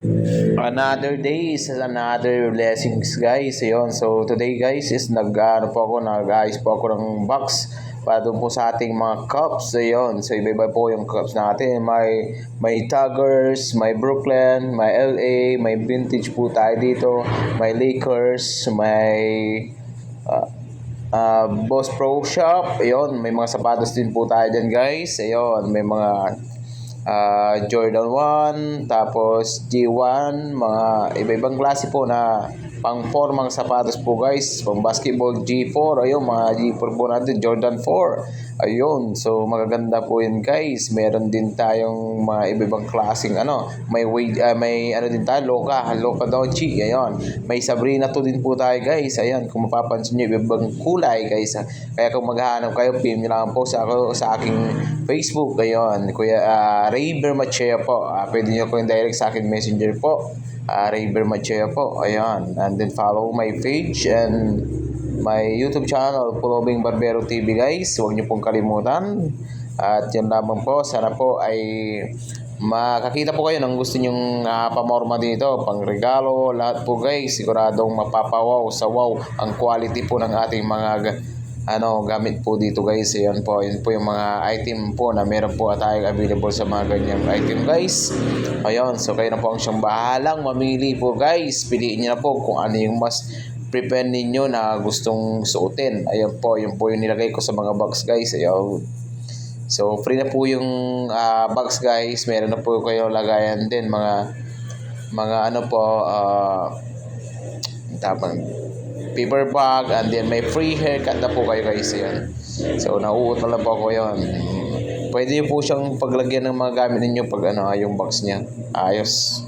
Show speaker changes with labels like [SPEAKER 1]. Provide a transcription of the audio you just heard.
[SPEAKER 1] Another day is another blessings guys. Ayun. So today guys is nag ano po ako nag-ayos po ako ng box para doon po sa ating mga cups. Ayun. So iba-iba po yung cups natin. May may Tigers, may Brooklyn, may LA, may vintage po tayo dito, may Lakers, may ah, ah, Boss Pro Shop. Ayun, may mga sapatos din po tayo dyan guys. Ayun, may mga ah, Jordan 1, tapos G1, mga iba-ibang klase po na pang formang sapatos po guys, pang basketball G4, ayun mga G4 po natin, Jordan 4. Ayun, so magaganda po yun guys. Meron din tayong mga iba-ibang klaseng ano, may way, ah, may ano din tayo, Loka, Loka Dochi, ayun. May Sabrina to din po tayo guys. Ayan, kung mapapansin niyo iba-ibang kulay guys. Kaya kung maghahanap kayo, PM niyo lang po sa ako sa aking Facebook, ayun. Kuya uh, Rayber Machea po. Ah, pwede niyo ko yung direct sa akin messenger po. Uh, Rayber Machea po. Ayun. And then follow my page and my YouTube channel, Pulobing Barbero TV guys. Huwag niyo pong kalimutan. At yan lamang po. Sana po ay makakita po kayo ng gusto nyong uh, pamorma dito. Pang regalo, lahat po guys. Siguradong mapapawaw sa wow ang quality po ng ating mga ga- ano gamit po dito guys. Ayan po yun po yung mga item po na meron po tayo available sa mga ganyang item guys. Ayun so kayo na po ang siyang bahalang mamili po guys. Piliin niyo na po kung ano yung mas prepare ninyo na gustong suotin. Ayan po yun po yung nilagay ko sa mga box guys. Ayun So, free na po yung ah, box guys. Meron na po kayo lagayan din mga mga ano po uh, tapang paper bag and then may free haircut na po kayo guys yan. So, nauut na lang po ako yun. Pwede po siyang paglagyan ng mga gamit ninyo pag ano, yung box niya. Ayos.